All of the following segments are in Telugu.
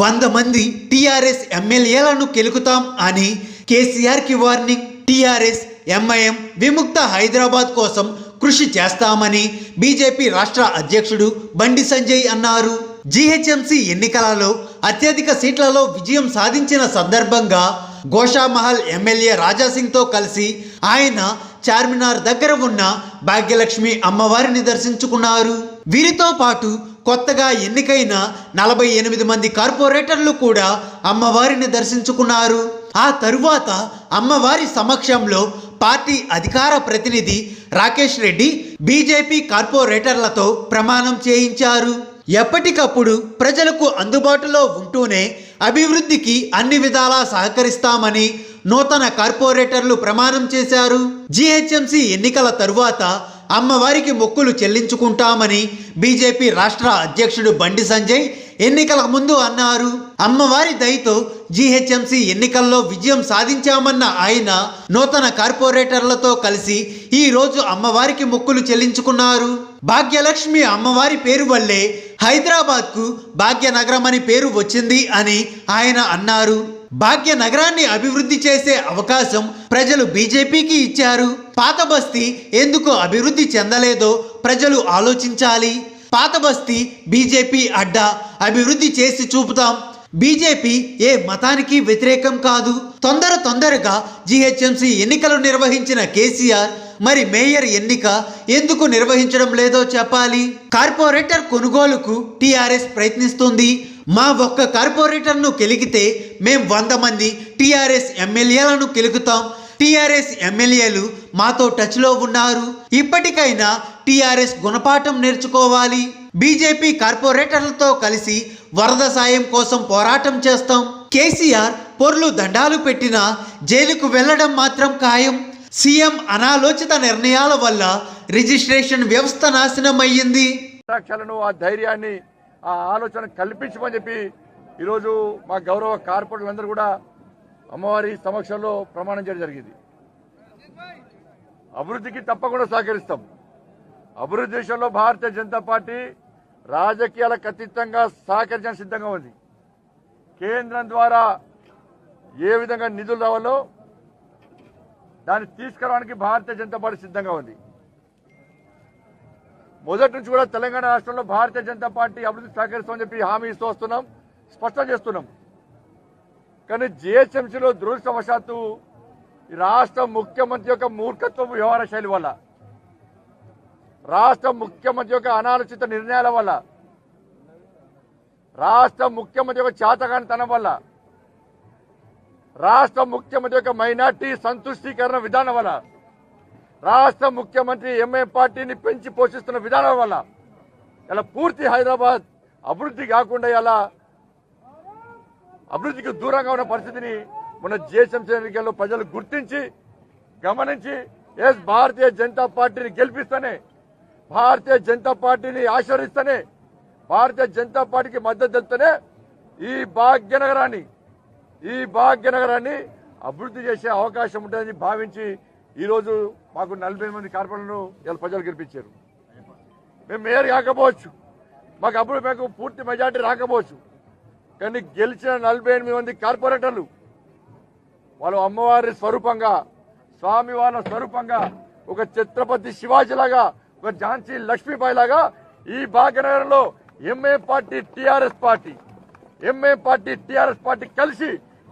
వంద మంది టీఆర్ఎస్ ఎమ్మెల్యేలను కెలుకుతాం అని కేసీఆర్కి వార్నింగ్. టీఆర్ఎస్ ఎంఐఎం విముక్త హైదరాబాద్ కోసం కృషి చేస్తామని బీజేపీ రాష్ట్ర అధ్యక్షుడు బండి సంజయ్ అన్నారు. జీహెచ్ఎంసీ ఎన్నికలలో అత్యధిక సీట్లలో విజయం సాధించిన సందర్భంగా గోషామహల్ ఎమ్మెల్యే రాజాసింగ్తో కలిసి ఆయన చార్మినార్ దగ్గర ఉన్న భాగ్యలక్ష్మి అమ్మవారిని దర్శించుకున్నారు. వీరితో పాటు కొత్తగా ఎన్నికైన నలభై ఎనిమిది మంది కార్పొరేటర్లు కూడా అమ్మవారిని దర్శించుకున్నారు. ఆ తరువాత అమ్మవారి సమక్షంలో పార్టీ అధికార ప్రతినిధి రాకేష్ రెడ్డి బీజేపీ కార్పొరేటర్లతో ప్రమాణం చేయించారు. ఎప్పటికప్పుడు ప్రజలకు అందుబాటులో ఉంటూనే అభివృద్ధికి అన్ని విధాలా సహకరిస్తామని నూతన కార్పొరేటర్లు ప్రమాణం చేశారు. జీహెచ్ఎంసీ ఎన్నికల తరువాత అమ్మవారికి మొక్కులు చెల్లించుకుంటామని బీజేపీ రాష్ట్ర అధ్యక్షుడు బండి సంజయ్ ఎన్నికల ముందు అన్నారు. అమ్మవారి దయతో జీహెచ్ఎంసీ ఎన్నికల్లో విజయం సాధించామన్న ఆయన నూతన కార్పొరేటర్లతో కలిసి ఈ రోజు అమ్మవారికి మొక్కులు చెల్లించుకున్నారు. భాగ్యలక్ష్మి అమ్మవారి పేరు వల్లే హైదరాబాద్కు భాగ్యనగరం అని పేరు వచ్చింది అని ఆయన అన్నారు. భాగ్య నగరాన్ని అభివృద్ధి చేసే అవకాశం ప్రజలు బీజేపీకి ఇచ్చారు. పాత బస్తీ ఎందుకు అభివృద్ధి చెందలేదో ప్రజలు ఆలోచించాలి. పాత బస్తీ బీజేపీ అడ్డా అభివృద్ధి చేసి చూపుతాం. బీజేపీ ఏ మతానికి వ్యతిరేకం కాదు. తొందర తొందరగా జీహెచ్ఎంసీ ఎన్నికలు నిర్వహించిన కేసీఆర్ మరి మేయర్ ఎన్నిక ఎందుకు నిర్వహించడం లేదో చెప్పాలి. కార్పొరేటర్ కొనుగోలుకు టీఆర్ఎస్ ప్రయత్నిస్తుంది. మా ఒక్క కార్పొరేటర్ను కెలిగితే మేం వంద మంది టీఆర్ఎస్ ఎమ్మెల్యేలను కెలుకుతాం టీఆర్ఎస్ ఎమ్మెల్యేలు మాతో టచ్లో ఉన్నారు. ఇప్పటికైనా టీఆర్ఎస్ గుణపాఠం నేర్చుకోవాలి. బీజేపీ కార్పొరేటర్లతో కలిసి వరద సాయం కోసం పోరాటం చేస్తాం. కేసీఆర్ పొర్లు దండాలు పెట్టినా జైలుకు వెళ్ళడం మాత్రం ఖాయం. సీఎం అనాలోచిత నిర్ణయాల వల్ల రిజిస్ట్రేషన్ వ్యవస్థ నాశనం అయ్యింది ఆ ధైర్యాన్ని ఆ ఆలోచన కల్పించమని చెప్పి ఈరోజు మా గౌరవ కార్పొరేటర్లందరూ కూడా అమ్మవారి సమక్షంలో ప్రమాణం చేయడం జరిగింది. అభివృద్ధికి తప్పకుండా సహకరిస్తాం. అభివృద్ధి విషయంలో భారతీయ జనతా పార్టీ రాజకీయాలకు అతీతంగా సహకరించడానికి సిద్ధంగా ఉంది. కేంద్రం ద్వారా ఏ విధంగా నిధులు రావాలో దాన్ని తీసుకురావడానికి భారతీయ జనతా పార్టీ సిద్ధంగా ఉంది. మొదటి నుంచి కూడా తెలంగాణ రాష్ట్రంలో భారతీయ జనతా పార్టీ అభివృద్ధి సహకరిస్తామని చెప్పి హామీ ఇస్తూ వస్తున్నాం. స్పష్టం చేస్తున్నాం. కానీ జిహెచ్ఎంసీలో దురదృష్టవశాత్తు ఈ రాష్ట్ర ముఖ్యమంత్రి యొక్క మూర్ఖత్వ వ్యవహార శైలి వల్ల రాష్ట్ర ముఖ్యమంత్రి యొక్క అనాలోచిత నిర్ణయాల వల్ల రాష్ట్ర ముఖ్యమంత్రి యొక్క చేతగానితనం వల్ల రాష్ట్ర ముఖ్యమంత్రి యొక్క మైనార్టీ సంతుష్టీకరణ విధానం వల్ల రాష్ట్ర ముఖ్యమంత్రి ఎంఏ పార్టీని పెంచి పోషిస్తున్న విధానం వల్ల ఇలా పూర్తి హైదరాబాద్ అభివృద్ధి కాకుండా ఇలా అభివృద్ధికి దూరంగా ఉన్న పరిస్థితిని మన జిహెచ్ఎంసీ ఎన్నికల్లో ప్రజలు గుర్తించి గమనించి ఎస్ భారతీయ జనతా పార్టీని గెలిపిస్తేనే భారతీయ జనతా పార్టీని ఆశీర్వదిస్తేనే భారతీయ జనతా పార్టీకి మద్దతు తెలుస్తేనే ఈ భాగ్యనగరాన్ని ఈ భాగ్యనగరాన్ని అభివృద్ధి చేసే అవకాశం ఉంటుందని భావించి ఈరోజు మాకు నలభై మంది కార్పొరేటర్లను ఇలా ప్రజలు గెలిపించారు. మేము మేయర్ కాకపోవచ్చు మాకు అప్పుడు మాకు పూర్తి మెజార్టీ రాకపోవచ్చు. కానీ గెలిచిన నలభై ఎనిమిది మంది కార్పొరేటర్లు వాళ్ళు అమ్మవారి స్వరూపంగా స్వామి వాళ్ళ స్వరూపంగా ఒక ఛత్రపతి శివాజీలాగా ఒక ఝాన్సీ లక్ష్మీబాయి లాగా ఈ భాగ్యనగరంలో MA party TRS party MA party TRS party కలిసి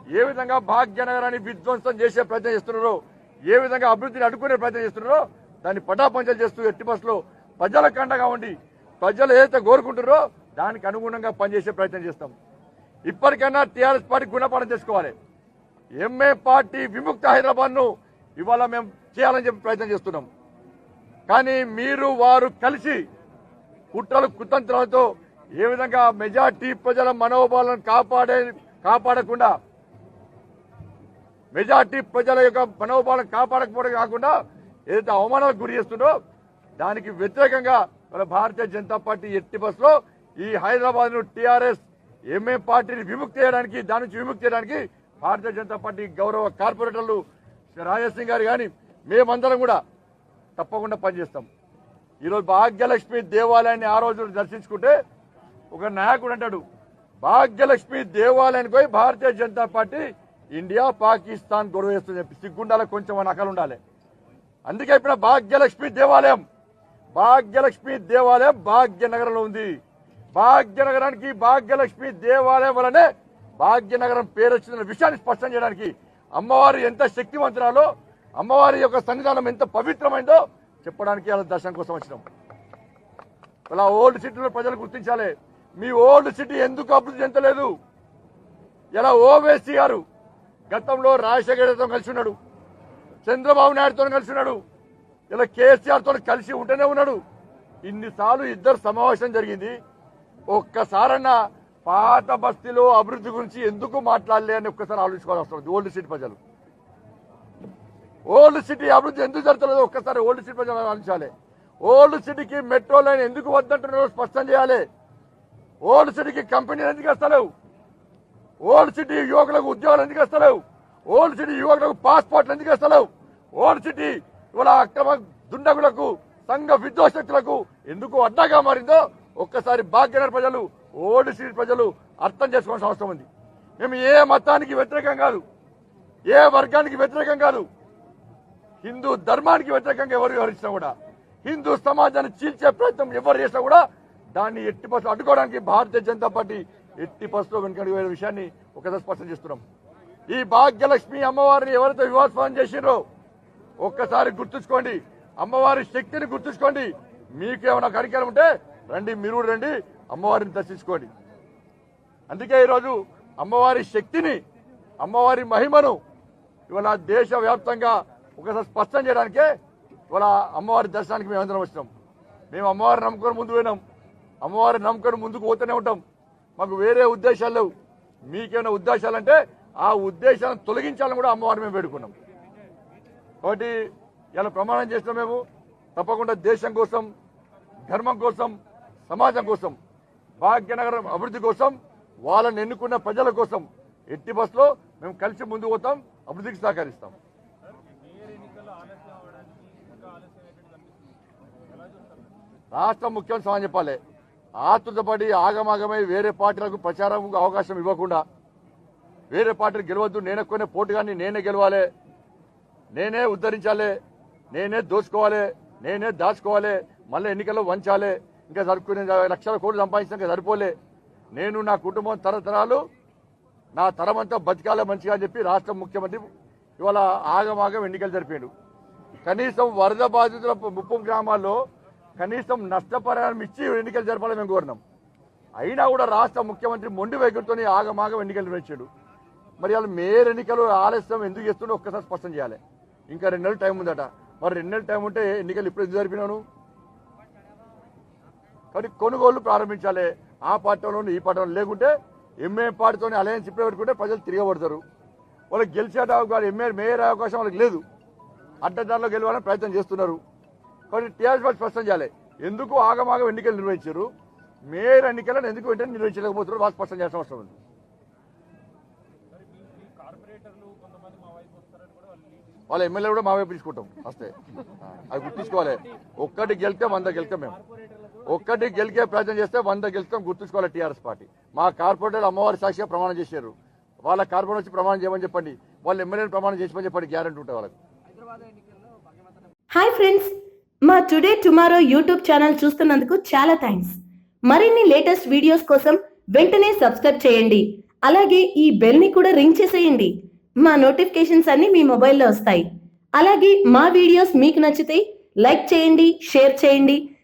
ఏ విధంగా భాగ్యనగరాన్ని విధ్వంసం చేసే ప్రయత్నం చేస్తున్నారో ఏ విధంగా అభివృద్ధిని అడ్డుకునే ప్రయత్నం చేస్తున్నారో దాన్ని పటాపంచలు చేస్తూ ఎట్టి బస్సులో ప్రజల కండగా ఉండి ప్రజలు ఏదైతే కోరుకుంటారో దానికి అనుగుణంగా పనిచేసే ప్రయత్నం చేస్తాం. ఇప్పటికైనా టీఆర్ఎస్ పార్టీ గుణపాఠం చేసుకోవాలి. ఎంఏ పార్టీ విముక్త హైదరాబాద్ను ఇవాళ మేము చేయాలని చెప్పి ప్రయత్నం చేస్తున్నాం. కానీ మీరు వారు కలిసి కుట్రలు కుతంత్రాలతో ఏ విధంగా మెజార్టీ ప్రజల మనోభావాలను కాపాడే కాపాడకుండా మెజార్టీ ప్రజల యొక్క మనోభావాలను కాపాడకపోవడం కాకుండా ఏదైతే అవమానాలకు గురి చేస్తుందో దానికి వ్యతిరేకంగా మన భారతీయ జనతా పార్టీ ఎట్టి బస్సులో ఈ హైదరాబాద్ను టీఆర్ఎస్ ఎంఏ పార్టీని విముక్తి చేయడానికి దాని నుంచి విముక్తి చేయడానికి భారతీయ జనతా పార్టీ గౌరవ కార్పొరేటర్లు శ్రీ రాజేష్ గారు కానీ మేమందరం కూడా తప్పకుండా పనిచేస్తాం. ఈరోజు భాగ్యలక్ష్మి దేవాలయాన్ని ఆ రోజు దర్శించుకుంటే ఒక నాయకుడు అంటాడు భాగ్యలక్ష్మి దేవాలయానికి పోయి భారతీయ జనతా పార్టీ ఇండియా పాకిస్తాన్ గొడవ చేస్తుంది చెప్పి సిగ్గుండాలి కొంచెం అని ఉండాలి. అందుకే ఇప్పుడు భాగ్యలక్ష్మి దేవాలయం భాగ్యలక్ష్మి దేవాలయం భాగ్యనగరంలో ఉంది. భాగ్యనగరానికి భాగ్యలక్ష్మి దేవాలయం వలనే భాగ్యనగరం పేరు వచ్చిందన్న విషయాన్ని స్పష్టం చేయడానికి అమ్మవారు ఎంత శక్తివంతురాలో అమ్మవారి యొక్క సన్నిధానం ఎంత పవిత్రమైందో చెప్పడానికి అలా దర్శనం కోసం వచ్చినాం. ఇలా ఓల్డ్ సిటీలో ప్రజలు గుర్తించాలి. మీ ఓల్డ్ సిటీ ఎందుకు అభివృద్ధి చెందలేదు? ఇలా ఓవేసీ గారు గతంలో రాజశేఖరతో కలిసి ఉన్నాడు చంద్రబాబు నాయుడుతో కలిసి ఉన్నాడు ఇలా కేసీఆర్తో కలిసి ఉంటూనే ఉన్నాడు. ఇన్నిసార్లు ఇద్దరు సమావేశం జరిగింది. ఒక్కసారన్నా పాత బస్తీలో అభివృద్ధి గురించి ఎందుకు మాట్లాడలే అని ఒక్కసారి ఆలోచించుకోవాల్సి వస్తుంది. ఓల్డ్ సిటీ ప్రజలు. ఓల్డ్ సిటీ అభివృద్ధి ఎందుకు జరుగుతుందో ఒక్కసారి ఓల్డ్ సిటీ ప్రజలు ఆలోచించాలి. ఓల్డ్ సిటీకి మెట్రో లైన్ ఎందుకు వద్దంటున్నారో స్పష్టం చేయాలి. ఓల్డ్ సిటీకి కంపెనీలు ఎందుకు వస్తలేవు? ఓల్డ్ సిటీ యువకులకు ఉద్యోగాలు ఎందుకు వస్తలేవు? ఓల్డ్ సిటీ యువకులకు పాస్పోర్ట్లు ఎందుకు వస్తలేవు? ఓల్డ్ సిటీ ఇవాళ అక్రమ దుండగులకు సంఘ విద్వేషకులకు ఎందుకు అడ్డాగా మారిందో ఒక్కసారి భాగ్యనగర్ ప్రజలు ఓల్డ్ స్ట్రీట్ ప్రజలు అర్థం చేసుకోవాల్సిన అవసరం ఉంది. మేము ఏ మతానికి వ్యతిరేకం కాదు. ఏ వర్గానికి వ్యతిరేకం కాదు. హిందూ ధర్మానికి వ్యతిరేకంగా ఎవరు వ్యవహరించినా కూడా హిందూ సమాజాన్ని చీల్చే ప్రయత్నం ఎవరు చేసినా కూడా దాన్ని ఎట్టి పసులు అడ్డుకోవడానికి భారతీయ జనతా పార్టీ ఎట్టి పసులో వెనుకడి వేరే విషయాన్ని ఒకసారి స్పష్టం చేస్తున్నాం. ఈ భాగ్యలక్ష్మి అమ్మవారిని ఎవరైతే వివాస్వాసం చేసినారో ఒక్కసారి గుర్తుంచుకోండి. అమ్మవారి శక్తిని గుర్తుంచుకోండి. మీకేమైనా కరికాలం ఉంటే రండి మీరు కూడా రండి అమ్మవారిని దర్శించుకోండి. అందుకే ఈరోజు అమ్మవారి శక్తిని అమ్మవారి మహిమను ఇవాళ దేశవ్యాప్తంగా ఒకసారి స్పష్టం చేయడానికే ఇవాళ అమ్మవారి దర్శనానికి మేము అందరం వచ్చినాం. మేము అమ్మవారిని నమ్ముకొని ముందు పోయినాం. అమ్మవారిని నమ్ముకొని ముందుకు పోతూనే ఉంటాం. మాకు వేరే ఉద్దేశాలు లేవు. మీకేమైనా ఉద్దేశాలంటే ఆ ఉద్దేశాలను తొలగించాలని కూడా అమ్మవారిని మేము వేడుకున్నాం. కాబట్టి ఇలా ప్రమాణం చేసిన మేము. తప్పకుండా దేశం కోసం ధర్మం కోసం సమాజం కోసం భాగ్యనగరం అభివృద్ధి కోసం వాళ్ళని ఎన్నుకున్న ప్రజల కోసం ఎట్టి బస్సులో మేము కలిసి ముందుకు పోతాం అభివృద్ధికి సహకరిస్తాం. రాష్ట్ర ముఖ్యం సమాధానం చెప్పాలి. ఆతృతపడి ఆగమాగమై వేరే పార్టీలకు ప్రచారం అవకాశం ఇవ్వకుండా వేరే పార్టీలు గెలవద్దు నేనే కొనే కానీ నేనే గెలవాలి నేనే ఉద్ధరించాలి నేనే దోచుకోవాలి నేనే దాచుకోవాలి మళ్ళీ ఎన్నికల్లో వంచాలి ఇంకా సరుకునే లక్షల కోట్లు సంపాదించినాక సరిపోలే. నేను నా కుటుంబం తరతరాలు నా తరమంతా బతికాలే మంచిగా అని చెప్పి రాష్ట్ర ముఖ్యమంత్రి ఇవాళ ఆగమాగం ఎన్నికలు జరిపాడు. కనీసం వరద బాధితుల ముప్పు గ్రామాల్లో కనీసం నష్టపరిహారం ఇచ్చి ఎన్నికలు జరపాలని మేము కోరినాం. అయినా కూడా రాష్ట్ర ముఖ్యమంత్రి మొండి వైఖరితోనే ఆగమాగం ఎన్నికలు నిర్వహించాడు. మరి వాళ్ళు మేయర్ ఎన్నికలు ఆలస్యం ఎందుకు చేస్తుండో ఒక్కసారి స్పష్టం చేయాలి. ఇంకా రెండు నెలలు టైం ఉందట. మరి రెండు నెలలు టైం ఉంటే ఎన్నికలు ఇప్పుడు ఎందుకు జరిపినాను? కాబట్టి కొనుగోళ్ళు ప్రారంభించాలి. ఆ పార్టీలో ఈ పార్టీలో లేకుంటే ఎంఏ పార్టీతో అలయన్స్ ఇప్పుడే పెట్టుకుంటే ప్రజలు తిరగబడతారు. వాళ్ళకి గెలిచేట అవకాశం ఎంఏ మేయర్ అవకాశం వాళ్ళకి లేదు. అడ్డదారిలో గెలవాలని ప్రయత్నం చేస్తున్నారు. కాబట్టి టీఆర్ఎస్ పార్టీ స్పష్టం చేయాలి. ఎందుకు ఆగమాగం ఎన్నికలు నిర్వహించారు? మేయర్ ఎన్నికలను ఎందుకు వెంటనే నిర్వహించలేకపోతున్నారు? వాళ్ళు స్పష్టం చేసిన అవసరం ఉంది. వాళ్ళ ఎమ్మెల్యే కూడా మా వైపు తీసుకుంటాం. వస్తే అది గుర్తించుకోవాలి. ఒక్కటి గెలిస్తే వంద గెలితే మేము. ఒక్కటి గెలికే ప్రయత్నం చేస్తే వంద గెలుస్తాం గుర్తుంచుకోవాలి టీఆర్ఎస్ పార్టీ. మా కార్పొరేటర్ అమ్మవారి సాక్షిగా ప్రమాణం చేశారు. వాళ్ళ కార్పొరేటర్ వచ్చి ప్రమాణం చేయమని చెప్పండి. వాళ్ళు ఎమ్మెల్యేని ప్రమాణం చేసి చెప్పండి గ్యారంటీ ఉంటుంది వాళ్ళకి. హాయ్ ఫ్రెండ్స్ మా టుడే టుమారో యూట్యూబ్ ఛానల్ చూస్తున్నందుకు చాలా థ్యాంక్స్. మరిన్ని లేటెస్ట్ వీడియోస్ కోసం వెంటనే సబ్స్క్రైబ్ చేయండి. అలాగే ఈ బెల్ని కూడా రింగ్ చేసేయండి. మా నోటిఫికేషన్స్ అన్ని మీ మొబైల్లో వస్తాయి. అలాగే మా వీడియోస్ మీకు నచ్చితే లైక్ చేయండి షేర్ చేయండి.